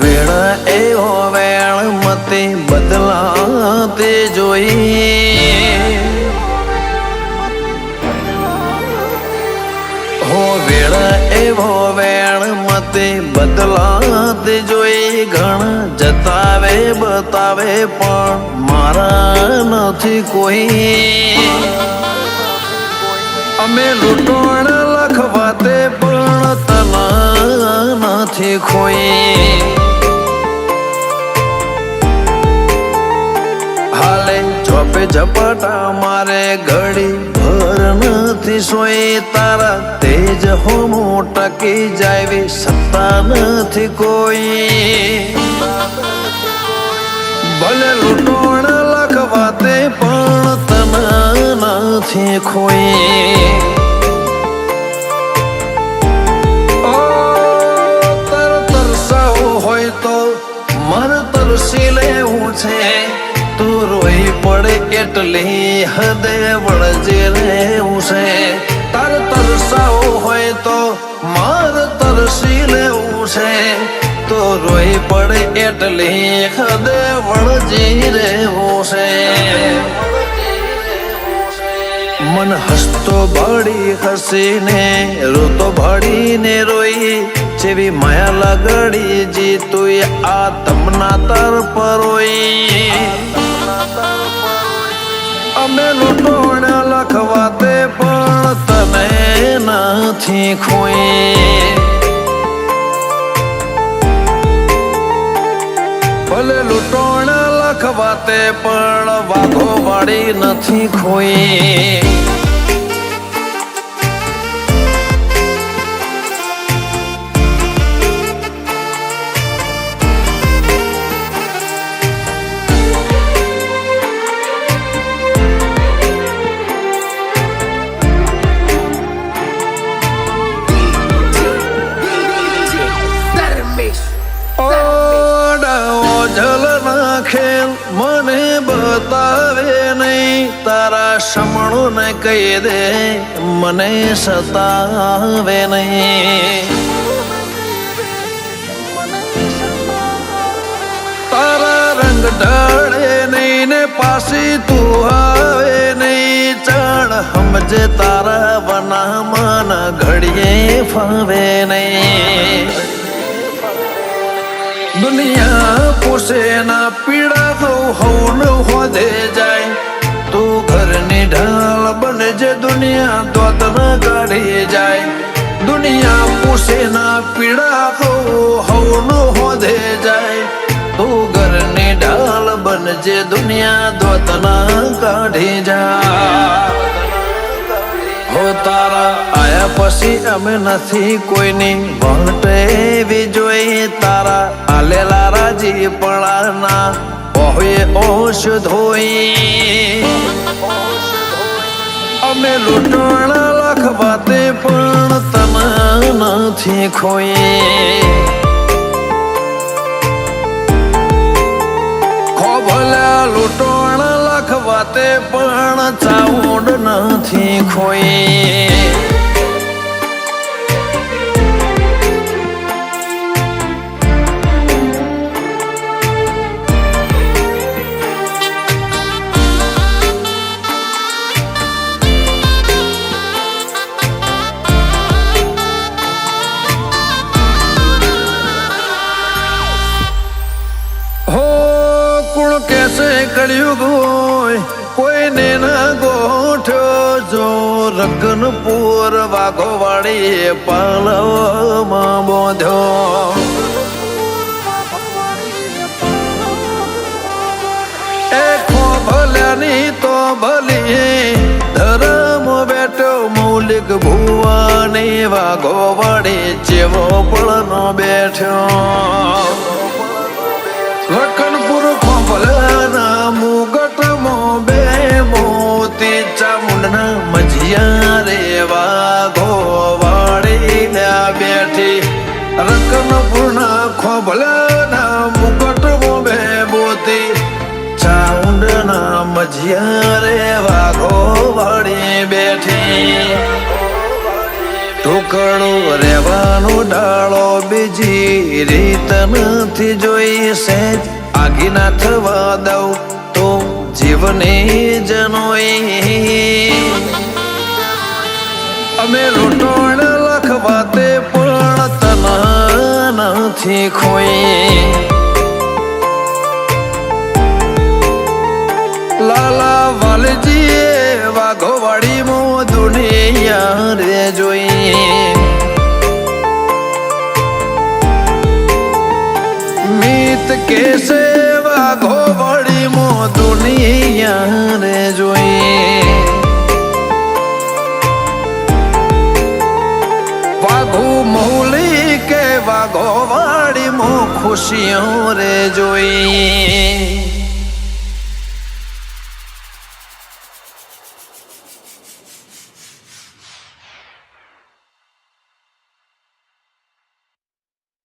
વેળ એવો વેળ મતે બદલાતે જોઈએ હો, વેળ એવો વેળ મતે બદલાતે જોઈ. ઘણ જતાવે બતાવે પણ મારા નથી કોઈ. અમે લૂંટણ લખવાતે પણ નથી ખોઈ હાલે ચોપે ઝપટા મારે ઘડી ભર નથી સોઈ તારા. તેજ હોમો ટકી જાવી સત્તા નથી કોઈ. ભલે લૂંટોણ લખવાતે પણ તના નથી ખોઈ એટલી હદે વળજે રહેવું છે તાર તરસાવો હોય તો માર તરસી લેવું છે તો રોઈ પડે એટલી હદે વળજી રહેવું છે મન હસતો ભળી હસીને, રોતો ભળીને રોઈ, જેવી માયા લગડી જીતુય આ તમના તર પરોઈ અમે લખવા લખવાતે પણ તને નથી ખોઈ. ભલે લૂંટોણ લખવાતે પણ વાઘો વાળી નથી ખોઈ. સમણો ને કહી દે, મને સતાવે નહીં. તારા રંગ ઢળે નહીં ને પાસી તું આવે નહીં. ચણ સમજે તારા વનામાં ઘડીએ ફાવે નહીં. દુનિયા પોસે ના પીડા તો હોન હોદે જાય. ઢાલ બને જે દુનિયા દોત ના કાઢી જાય. દુનિયા પૂછે ના પીડા તો હવન હોધે જાય. તું ઘરની ઢાલ બનજે દુનિયા દોત ના કાઢી જાય. હો તારા આયા પછી અમે નથી કોઈની વાંટે એવી જોઈ. તારા આલેલા રાજી પળાના ઓહે ઓશ ધોઈ અમે લૂંટણ લખવાતે પણ તને નથી ખોઈ ખોભલા લૂંટણ લખવાતે પણ ચાઉડ નથી ખોઈ કળિયુગ હોય કોઈને ન ગોઠ્યો જો રગન પૂર વાઘો વાળી પાલવમાં બોધ્યો. એ ખોભલ્યાની તો ભલી, ધરમ બેઠો મૌલિક ભુવાની વાઘો વાળી જેવો પળનો બેઠ્યો. ચાઉંડના મજિયા રે વાઘો વાળી બેઠી ટુકડું રહેવાનું ડાળો બીજી રીત નથી જોઈ સેજ આગી ના થવા દઉં તો જીવને જનોઈ અમે લૂંટણ લખવાતે પણ તના નથી ખોઈ. વાઘોવાડી મો દુનિયા રે જોઈએ કે સેવા વાઘોવાડી મો દુનિયા રે જોઈએ વાઘુ મૌલી કે વાઘો વાડી મો ખુશીઓ રે જોઈ.